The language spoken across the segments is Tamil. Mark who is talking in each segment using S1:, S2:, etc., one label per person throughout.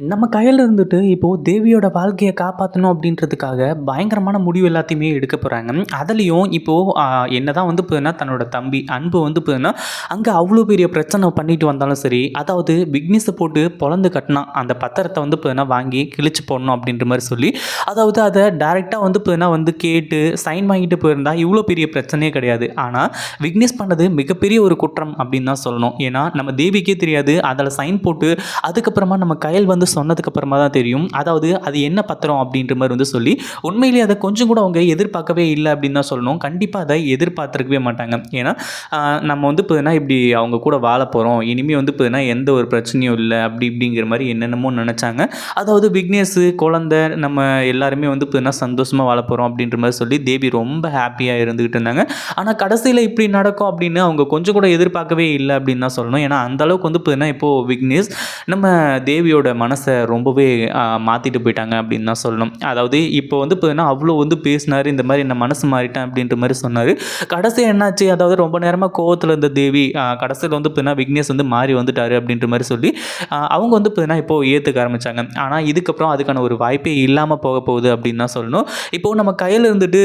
S1: நம்ம கையில் இருந்துட்டு இப்போது தேவியோட வாழ்க்கையை காப்பாற்றணும் அப்படின்றதுக்காக பயங்கரமான முடிவு எல்லாத்தையுமே எடுக்க போகிறாங்க அதுலேயும் இப்போது என்ன தான் வந்து பார்த்தீங்கன்னா, தன்னோட தம்பி அன்பு வந்து போதுன்னா அங்கே அவ்வளோ பெரிய பிரச்சனை பண்ணிட்டு வந்தாலும் சரி, அதாவது விக்னேஷை போட்டு பொழந்து கட்டினா அந்த பத்திரத்தை வந்து பார்த்தீங்கன்னா, வாங்கி கிழிச்சு போடணும் அப்படின்ற மாதிரி சொல்லி, அதாவது அதை டைரெக்டாக வந்து பார்த்தீங்கன்னா, வந்து கேட்டு சைன் வாங்கிட்டு போயிருந்தா இவ்வளோ பெரிய பிரச்சனையே கிடையாது. ஆனால் விக்னேஷ் பண்ணது மிகப்பெரிய ஒரு குற்றம் அப்படின்னு தான் சொல்லணும். ஏன்னா, நம்ம தேவிக்கே தெரியாது. அதில் சைன் போட்டு அதுக்கப்புறமா நம்ம கையில் வந்து சொன்னதுக்கு அப்புறமா தான் தெரியும். அதாவது அது என்ன பத்திரம் அப்படின்ற மாதிரி வந்து சொல்லி, உண்மையிலேயே அதை கொஞ்சம் கூட அவங்க எதிர்பார்க்கவே இல்லை அப்படின்னு தான் சொல்லணும். கண்டிப்பாக அதை எதிர்பார்த்துருக்கவே மாட்டாங்க. ஏன்னா, நம்ம வந்து பார்த்தீங்கன்னா, இப்படி அவங்க கூட வாழ போகிறோம் இனிமேல் வந்து பார்த்தீங்கன்னா, எந்த ஒரு பிரச்சனையும் இல்லை அப்படி இப்படிங்கிற மாதிரி என்னென்னமோ நினச்சாங்க அதாவது விக்னேஷ், குழந்தை நம்ம எல்லாருமே வந்து பார்த்தீங்கன்னா, சந்தோஷமாக வாழ போகிறோம் அப்படின்ற மாதிரி சொல்லி தேவி ரொம்ப ஹாப்பியாக இருந்துகிட்டு இருந்தாங்க. ஆனால் கடைசியில் இப்படி நடக்கும் அப்படின்னு அவங்க கொஞ்சம் கூட எதிர்பார்க்கவே இல்லை அப்படின்னு தான் சொல்லணும். ஏன்னா, அந்தளவுக்கு வந்து பார்த்தீங்கன்னா, இப்போது விக்னேஷ் நம்ம தேவியோட மன ரொம்பவே மாற்றிட்டு போயிட்டாங்க அப்படின்னு தான் சொல்லணும். அதாவது இப்போ வந்து பார்த்தீங்கன்னா, அவ்வளோ வந்து பேசினார் இந்த மாதிரி என்ன மனசு மாறிட்டேன் அப்படின்ற மாதிரி சொன்னார் கடைசி என்னாச்சு? அதாவது ரொம்ப நேரமாக கோவத்தில் இருந்த தேவி, கடைசியில் வந்து பார்த்தீங்கன்னா, விக்னேஷ் வந்து மாறி வந்துட்டார் அப்படின்ற மாதிரி சொல்லி, அவங்க வந்து பார்த்தீங்கன்னா, இப்போ ஏற்றுக்க ஆரம்பிச்சாங்க. ஆனால் இதுக்கப்புறம் அதுக்கான ஒரு வாய்ப்பே இல்லாமல் போகப் போகுது அப்படின்னு தான் சொல்லணும். இப்போ நம்ம கையில் இருந்துட்டு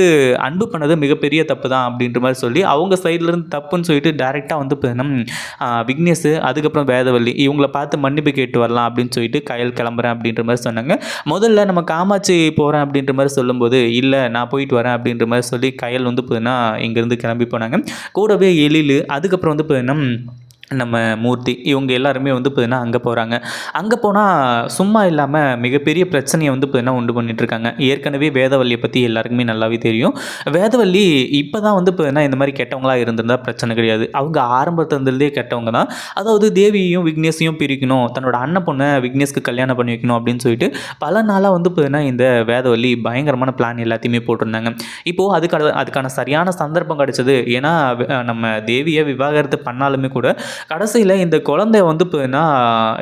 S1: அன்பு பண்ணது மிகப்பெரிய தப்பு தான் அப்படின்ற மாதிரி சொல்லி, அவங்க சைட்லேருந்து தப்புன்னு சொல்லிட்டு டேரெக்டாக வந்து பார்த்தீங்கன்னா, விக்னேஷ் அதுக்கப்புறம் வேதவள்ளி இவங்கள பார்த்து மன்னிப்பு கேட்டு வரலாம் அப்படின்னு சொல்லிட்டு கயல் கிளம்புறேன் அப்படின்ற மாதிரி சொன்னாங்க. முதல்ல நம்ம காமாட்சி போகிறேன் அப்படின்ற மாதிரி சொல்லும்போது, இல்லை நான் போயிட்டு வரேன் அப்படின்ற மாதிரி சொல்லி கயல் வந்து பார்த்தீங்கன்னா, இங்கேருந்து கிளம்பி போனாங்க. கூடவே எழில் அதுக்கப்புறம் வந்து பார்த்தீங்கன்னா நம்ம மூர்த்தி இவங்க எல்லாருமே வந்து பார்த்தீங்கன்னா அங்கே போகிறாங்க அங்கே போனால் சும்மா இல்லாமல் மிகப்பெரிய பிரச்சனையை வந்து பார்த்திங்கன்னா உண்டு பண்ணிட்டு இருக்காங்க ஏற்கனவே வேதவல்லியை பற்றி எல்லாருக்குமே நல்லாவே தெரியும். வேதவல்லி இப்போ தான் வந்து பார்த்தீங்கன்னா இந்த மாதிரி கெட்டவங்களாக இருந்திருந்தா பிரச்சனை கிடையாது. அவங்க ஆரம்பத்திலிருந்தே கெட்டவங்க தான். அதாவது தேவியையும் விக்னேஷையும் பிரிக்கணும் தன்னோட அண்ணன் பொண்ணை விக்னேஷ்க்கு கல்யாணம் பண்ணி வைக்கணும் அப்படின்னு சொல்லிட்டு பல நாளாக வந்து பார்த்திங்கன்னா இந்த வேதவல்லி பயங்கரமான பிளான் எல்லாத்தையுமே போட்டிருந்தாங்க. இப்போது அதுக்கான அதுக்கான சரியான சந்தர்ப்பம் கிடைச்சது. ஏன்னா நம்ம தேவியை விவாகரத்து பண்ணாலுமே கூட கடைசியில் இந்த குழந்தைய வந்து இப்போனா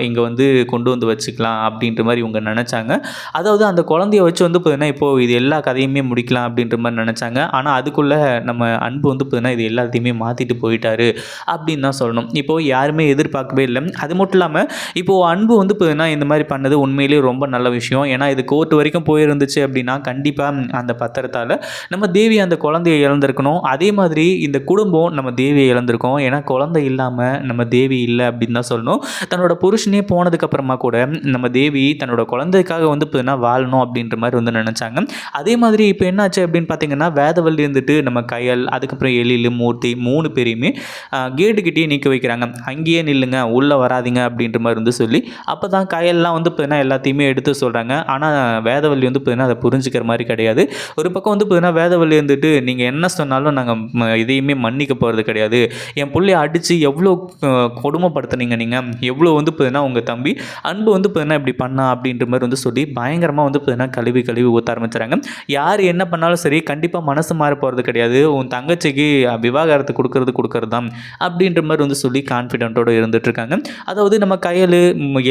S1: இங்கே வந்து கொண்டு வந்து வச்சுக்கலாம் அப்படின்ற மாதிரி இவங்க நினச்சாங்க. அதாவது அந்த குழந்தைய வச்சு வந்து பார்த்தீங்கன்னா இப்போது இது எல்லா கதையுமே முடிக்கலாம் அப்படின்ற மாதிரி நினச்சாங்க. ஆனால் அதுக்குள்ளே நம்ம அன்பு வந்து பார்த்தீங்கன்னா இது எல்லாத்தையுமே மாற்றிட்டு போயிட்டாரு அப்படின்னு தான் சொல்லணும். இப்போது யாருமே எதிர்பார்க்கவே இல்லை. அது மட்டும் இல்லாமல் இப்போது அன்பு வந்து பார்த்தீங்கன்னா இந்த மாதிரி பண்ணது உண்மையிலேயே ரொம்ப நல்ல விஷயம். ஏன்னா இது கோர்ட் வரைக்கும் போயிருந்துச்சு அப்படின்னா கண்டிப்பாக அந்த பத்திரத்தால் நம்ம தேவி அந்த குழந்தைய இழந்திருக்கணும். அதே மாதிரி இந்த குடும்பம் நம்ம தேவியை இழந்திருக்கோம். ஏன்னா குழந்தை இல்லாமல் நம்ம தேவி இல்லை அப்படின்னு தான் சொல்லணும். தன்னோட புருஷனே போனதுக்கப்புறமா கூட நம்ம தேவி தன்னோட குழந்தைக்காக வந்து பார்த்தீங்கன்னா வாழணும் அப்படின்ற மாதிரி வந்து நினச்சாங்க. அதே மாதிரி இப்போ என்னாச்சு அப்படின்னு பார்த்தீங்கன்னா வேதவல்லி இருந்துட்டு நம்ம கயல் அதுக்கப்புறம் எழில் மூர்த்தி மூணு பேரையுமே கேட்டுக்கிட்டே நிற்க வைக்கிறாங்க. அங்கேயே நில்லுங்க உள்ளே வராதீங்க அப்படின்ற மாதிரி வந்து சொல்லி அப்போ தான் கயல்லாம் வந்து பார்த்தீங்கன்னா எல்லாத்தையுமே எடுத்து சொல்கிறாங்க ஆனால் வேதவல்லி வந்து பார்த்தீங்கன்னா அதை புரிஞ்சுக்கிற மாதிரி கிடையாது. ஒரு பக்கம் வந்து பார்த்தீங்கன்னா வேதவள்ளி இருந்துட்டு நீங்கள் என்ன சொன்னாலும் நாங்கள் இதையுமே மன்னிக்க போகிறது கிடையாது. என் பிள்ளைய அடித்து எவ்வளோ கொடுமைப்படுத்துனீங்க நீங்கள் எவ்வளோ வந்து பார்த்தீங்கன்னா உங்கள் தம்பி அன்பு வந்து பார்த்தீங்கன்னா இப்படி பண்ணா அப்படின்ற மாதிரி வந்து சொல்லி பயங்கரமாக வந்து பார்த்தீங்கன்னா கழுவி கழுவி ஊற்ற ஆரம்பிச்சுறாங்க. யார் என்ன பண்ணாலும் சரி கண்டிப்பாக மனசு மாற போகிறது கிடையாது. உன் தங்கச்சிக்கு விவாகரத்து கொடுக்கறது கொடுக்கறது தான் அப்படின்ற மாதிரி வந்து சொல்லி கான்ஃபிடென்ட்டோடு இருந்துட்டுருக்காங்க. அதாவது நம்ம கையல்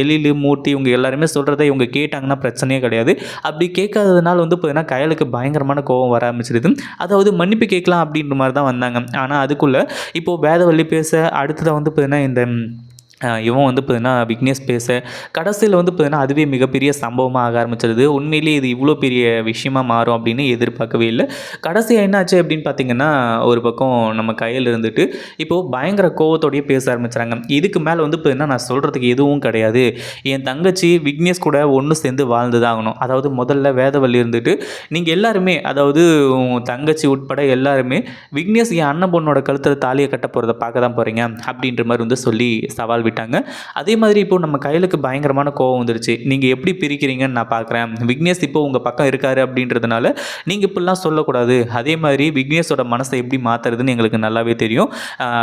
S1: எழில் மூர்த்தி இவங்க எல்லாருமே சொல்கிறத இவங்க கேட்டாங்கன்னா பிரச்சனையே கிடையாது. அப்படி கேட்காததுனால வந்து பார்த்தீங்கன்னா கயலுக்கு பயங்கரமான கோவம் வர ஆரம்பிச்சிருது அதாவது மன்னிப்பு கேட்கலாம் அப்படின்ற மாதிரி தான் வந்தாங்க. ஆனால் அதுக்குள்ளே இப்போது வேதவள்ளி பேச அடுத்ததாக வந்து வந்து பார்த்திங்கன்னா இந்த இவன் வந்து பார்த்தீங்கன்னா விக்னேஷ் பேச கடைசியில் வந்து பார்த்தீங்கன்னா அதுவே மிகப்பெரிய சம்பவமாக ஆக ஆரம்பிச்சிருது. உண்மையிலேயே இது இவ்வளோ பெரிய விஷயமா மாறும் அப்படின்னு எதிர்பார்க்கவே இல்லை. கடைசியாக என்னாச்சு அப்படின்னு பார்த்தீங்கன்னா ஒரு பக்கம் நம்ம கையில் இருந்துட்டு இப்போது பயங்கர கோவத்தோடயே பேச ஆரம்பிச்சுறாங்க இதுக்கு மேலே வந்து பார்த்தீங்கன்னா நான் சொல்கிறதுக்கு எதுவும் கிடையாது. என் தங்கச்சி விக்னேஷ் கூட ஒன்று சேர்ந்து வாழ்ந்து தான் ஆகணும் அதாவது முதல்ல வேதவள்ளி இருந்துட்டு நீங்கள் எல்லாருமே அதாவது உன் தங்கச்சி உட்பட எல்லாருமே விக்னேஷ் என் அண்ணன் பொண்ணோட கழுத்தில் தாலியை கட்ட போகிறத பார்க்க தான் போகிறீங்க அப்படின்ற மாதிரி வந்து சொல்லி சவால் விட்டாங்க. அதே மாதிரி இப்போ நம்ம கையிலுக்கு பயங்கரமான கோவம் வந்துருச்சு. நீங்கள் எப்படி பிரிக்கிறீங்கன்னு நான் பார்க்குறேன் விக்னேஷ் இப்போ உங்கள் பக்கம் இருக்காரு அப்படின்றதுனால நீங்கள் இப்படிலாம் சொல்லக்கூடாது. அதே மாதிரி விக்னேஷோட மனசை எப்படி மாற்றுறதுன்னு எங்களுக்கு நல்லாவே தெரியும்.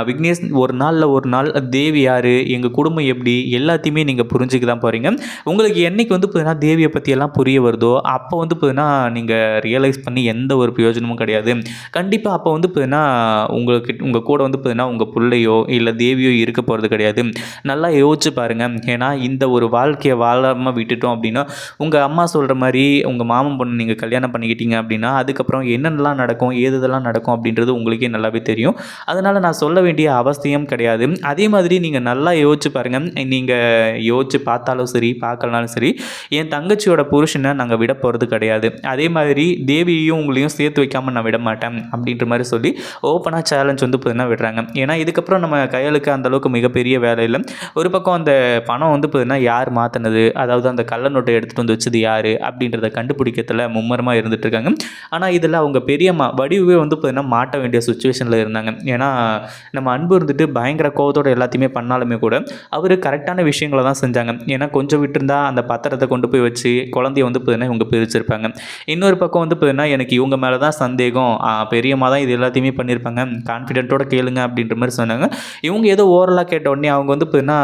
S1: விக்னேஷ் ஒரு நாளில் ஒரு நாள் தேவி யார்? எங்கள் குடும்பம் எப்படி? எல்லாத்தையுமே நீங்கள் புரிஞ்சுக்க தான் போகிறீங்க உங்களுக்கு என்னைக்கு வந்து பார்த்தீங்கன்னா தேவியை பற்றியெல்லாம் புரிய வருதோ அப்போ வந்து பார்த்தீங்கன்னா நீங்கள் ரியலைஸ் பண்ணி எந்த ஒரு பிரயோஜனமும் கிடையாது. கண்டிப்பாக அப்போ வந்து பார்த்தீங்கன்னா உங்களுக்கு உங்கள் கூட வந்து பார்த்தீங்கன்னா உங்கள் பிள்ளையோ இல்லை தேவியோ இருக்க போகிறது கிடையாது. நல்லா யோசிச்சு பாருங்கள் ஏன்னா இந்த ஒரு வாழ்க்கையை வாழாமல் விட்டுட்டோம் அப்படின்னா உங்கள் அம்மா சொல்கிற மாதிரி உங்கள் மாமன் பொண்ணு நீங்கள் கல்யாணம் பண்ணிக்கிட்டீங்க அப்படின்னா அதுக்கப்புறம் என்னென்னலாம் நடக்கும் ஏது இதெல்லாம் நடக்கும் அப்படின்றது உங்களுக்கே நல்லாவே தெரியும். அதனால் நான் சொல்ல வேண்டிய அவசியம் கிடையாது. அதே மாதிரி நீங்கள் நல்லா யோசிச்சு பாருங்கள் நீங்கள் யோசிச்சு பார்த்தாலும் சரி பார்க்கலனாலும் சரி என் தங்கச்சியோட புருஷனை நாங்கள் விட போகிறது கிடையாது. அதே மாதிரி தேவியையும் உங்களையும் சேர்த்து வைக்காமல் நான் விட மாட்டேன் அப்படின்ற மாதிரி சொல்லி ஓப்பனாக சேலஞ்ச் வந்து பார்த்தீங்கன்னா விடுறாங்க. ஏன்னா இதுக்கப்புறம் நம்ம கையலுக்கு அந்தளவுக்கு மிகப்பெரிய வேலை இல்லை. ஒரு பக்கம் அந்த பணம் வந்து பார்த்தீங்கன்னா யார் மாற்றினது அதாவது அந்த கள்ள நோட்டை எடுத்துகிட்டு வந்து வச்சது யார்? அப்படின்றத கண்டுபிடிக்கிறதுல மும்மரமாக இருந்துட்டு இருக்காங்க. ஆனால் இதில் அவங்க பெரியம்மா வடிவே வந்து பார்த்தீங்கன்னா மாட்ட வேண்டிய சுச்சுவேஷனில் இருந்தாங்க. ஏன்னா நம்ம அன்பு இருந்துட்டு பயங்கர கோவத்தோட எல்லாத்தையுமே பண்ணாலுமே கூட அவர் கரெக்டான விஷயங்களை தான் செஞ்சாங்க. ஏன்னா கொஞ்சம் விட்டுருந்தா அந்த பத்திரத்தை கொண்டு போய் வச்சு குழந்தைய வந்து பார்த்தீங்கன்னா இவங்க பிரிச்சிருப்பாங்க. இன்னொரு பக்கம் வந்து பார்த்தீங்கன்னா எனக்கு இவங்க மேலே தான் சந்தேகம். பெரியம்மா தான் இது எல்லாத்தையுமே பண்ணியிருப்பாங்க கான்ஃபிடென்ட்டோட கேளுங்க அப்படின்ற மாதிரி சொன்னாங்க. இவங்க ஏதோ ஓரலாக கேட்ட உடனே அவங்க வந்து பார்த்தீங்கன்னா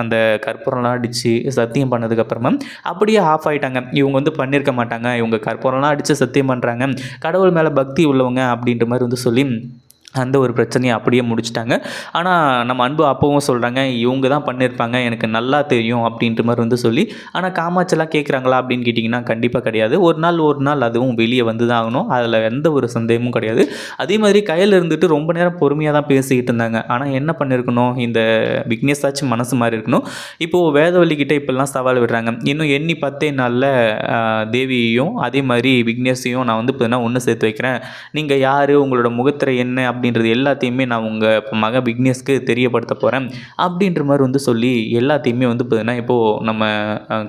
S1: அந்த கற்பூரம்லாம் அடித்து சத்தியம் பண்ணதுக்கப்புறமா அப்படியே ஆஃப் ஆகிட்டாங்க இவங்க வந்து பண்ணியிருக்க மாட்டாங்க. இவங்க கற்பூரம்லாம் அடித்து சத்தியம் பண்ணுறாங்க கடவுள் மேலே பக்தி உள்ளவங்க அப்படின்ற மாதிரி வந்து சொல்லி அந்த ஒரு பிரச்சனையை அப்படியே முடிச்சிட்டாங்க. ஆனால் நம்ம அன்பு அப்பவும் சொல்கிறாங்க இவங்க தான் பண்ணியிருப்பாங்க எனக்கு நல்லா தெரியும் அப்படின்ற மாதிரி வந்து சொல்லி ஆனால் காமாட்சிலாம் கேட்குறாங்களா அப்படின்னு கேட்டிங்கன்னா கண்டிப்பாக கிடையாது. ஒரு நாள் ஒரு நாள் அதுவும் வெளியே வந்து தான் ஆகணும். அதில் எந்த ஒரு சந்தேகமும் கிடையாது. அதே மாதிரி கையில் இருந்துட்டு ரொம்ப நேரம் பொறுமையாக தான் பேசிக்கிட்டு இருந்தாங்க. ஆனால் என்ன பண்ணியிருக்கணும் இந்த விக்னேஷாச்சும் மனசு மாதிரி இருக்கணும். இப்போது வேதவல்லிக்கிட்ட இப்போல்லாம் சவால் விடுறாங்க. இன்னும் எண்ணி பத்தே நாளில் தேவியையும் அதே மாதிரி விக்னேஷையும் நான் வந்து இப்போ ஒன்று சேர்த்து வைக்கிறேன். நீங்கள் யார்? உங்களோட முகத்திரை என்ன? அப்படின்றது எல்லாத்தையுமே நான் உங்கள் மக விக்னேஷ்க்கு தெரியப்படுத்த போகிறேன் அப்படின்ற மாதிரி வந்து சொல்லி எல்லாத்தையுமே வந்து பார்த்தீங்கன்னா இப்போது நம்ம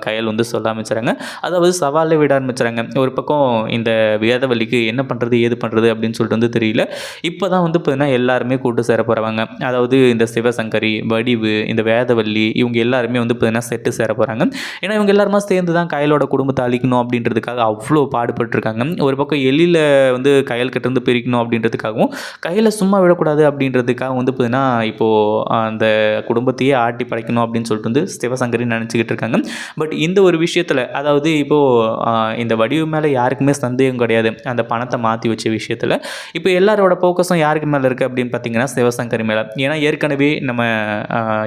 S1: கையால் கையல் வந்து சொல்ல ஆரம்பிச்சுறாங்க. அதாவது சவாலில் விட ஆரம்பிச்சுறாங்க. ஒரு பக்கம் இந்த வேதவழிக்கு என்ன பண்ணுறது ஏது பண்ணுறது அப்படின்னு சொல்லிட்டு வந்து தெரியல. இப்போ தான் வந்து பார்த்தீங்கன்னா எல்லாருமே கூட்டு சேர போகிறவங்க அதாவது இந்த சிவசங்கரி வடிவு இந்த வேதவல்லி இவங்க எல்லாருமே வந்து பார்த்தீங்கன்னா செட்டு சேர போகிறாங்க ஏன்னா இவங்க எல்லாருமா சேர்ந்து தான் கயலோட குடும்பத்தை அழிக்கணும் அப்படின்றதுக்காக அவ்வளோ பாடுபட்டிருக்காங்க. ஒரு பக்கம் எலியில் வந்து கயல் கிட்டேருந்து பிரிக்கணும் அப்படின்றதுக்காகவும் கையில் சும்மா விடக்கூடாது அப்படின்றதுக்காக வந்து பார்த்தீங்கன்னா இப்போது அந்த குடும்பத்தையே ஆட்டி படைக்கணும் அப்படின்னு சொல்லிட்டு வந்து சிவசங்கரி நினச்சிக்கிட்டு இருக்காங்க. பட் இந்த ஒரு விஷயத்தில் அதாவது இப்போது இந்த வடிவு மேலே யாருக்குமே சந்தேகம் கிடையாது. அந்த பணத்தை மாற்றி வச்ச விஷயத்தில் இப்போ எல்லாரோட ஃபோக்கஸும் யாருக்கு மேலே இருக்குது அப்படின்னு பார்த்தீங்கன்னா சிவசங்கரி மேலே. ஏன்னா ஏற்கனவே நம்ம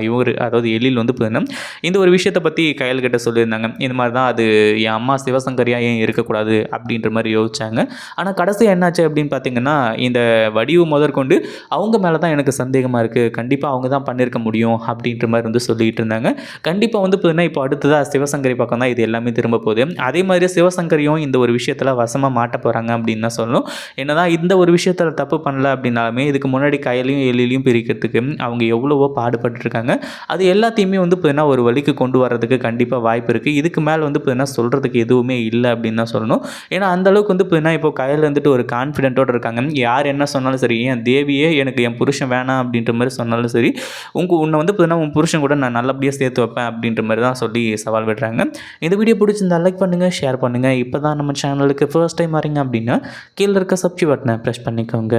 S1: இவர் அதாவது எழில் வந்து பார்த்தீங்கன்னா இந்த ஒரு விஷயத்தை பற்றி கையல் கிட்ட சொல்லியிருந்தாங்க. இந்த மாதிரி தான் அது என் அம்மா சிவசங்கரியாக ஏன் இருக்கக்கூடாது அப்படின்ற மாதிரி யோசிச்சாங்க. ஆனால் கடைசி என்னாச்சு அப்படின்னு பார்த்தீங்கன்னா இந்த வடிவு முதற்கொண்டு அவங்க மேலே தான் எனக்கு சந்தேகமாக இருக்குது கண்டிப்பாக அவங்க தான் பண்ணியிருக்க முடியும் அப்படின்ற மாதிரி வந்து சொல்லிகிட்டு இருந்தாங்க. கண்டிப்பாக வந்து பார்த்தீங்கன்னா இப்போ அடுத்ததாக சிவசங்கரி பக்கம் தான் இது எல்லாமே திரும்ப போகுது. அதே மாதிரி சிவசங்கரியும் இந்த ஒரு விஷயத்தில் வசமாக மாட்ட போகிறாங்க அப்படின்னு தான் சொல்லணும். என்னதான் இந்த ஒரு விஷயத்தில் தப்பு பண்ணல அப்படின்னாலுமே இதுக்கு முன்னாடி கையிலையும் எழிலையும் பிரிக்கிறதுக்கு அவங்க எவ்வளவோ பாடுபட்டுருக்காங்க அது எல்லாத்தையுமே வந்து பார்த்தீங்கன்னா ஒரு வழிக்கு கொண்டு வர்றதுக்கு கண்டிப்பாக வாய்ப்பு இருக்குது இதுக்கு மேலே வந்து பார்த்தீங்கன்னா சொல்கிறதுக்கு எதுவுமே இல்லை அப்படின்னு தான் சொல்லணும். ஏன்னா அந்த அளவுக்கு வந்து பார்த்தீங்கன்னா இப்போ கையில் வந்துட்டு ஒரு கான்ஃபிடென்ட்டோடு இருக்காங்க. யார் என்ன சொன்னாலும் சரி ஏன் தேவியே எனக்கு என் புருஷன் வேணாம் அப்படின்ற மாதிரி சொன்னாலும் சரி உங்க உன்னை வந்து பார்த்தீங்கன்னா உன் புருஷன் கூட நான் நல்லபடியாக சேர்த்து வைப்பேன் அப்படின்ற மாதிரி தான் சொல்லி சவால் விடுறாங்க. இந்த வீடியோ பிடிச்சிருந்தா லைக் பண்ணுங்கள் ஷேர் பண்ணுங்கள் இப்போ தான் நம்ம சேனலுக்கு ஃபர்ஸ்ட் டைம் வரீங்க அப்படின்னா கீழே இருக்க சப்ஸ்கிரைப் பட்டனை ப்ரெஸ் பண்ணிக்கோங்க.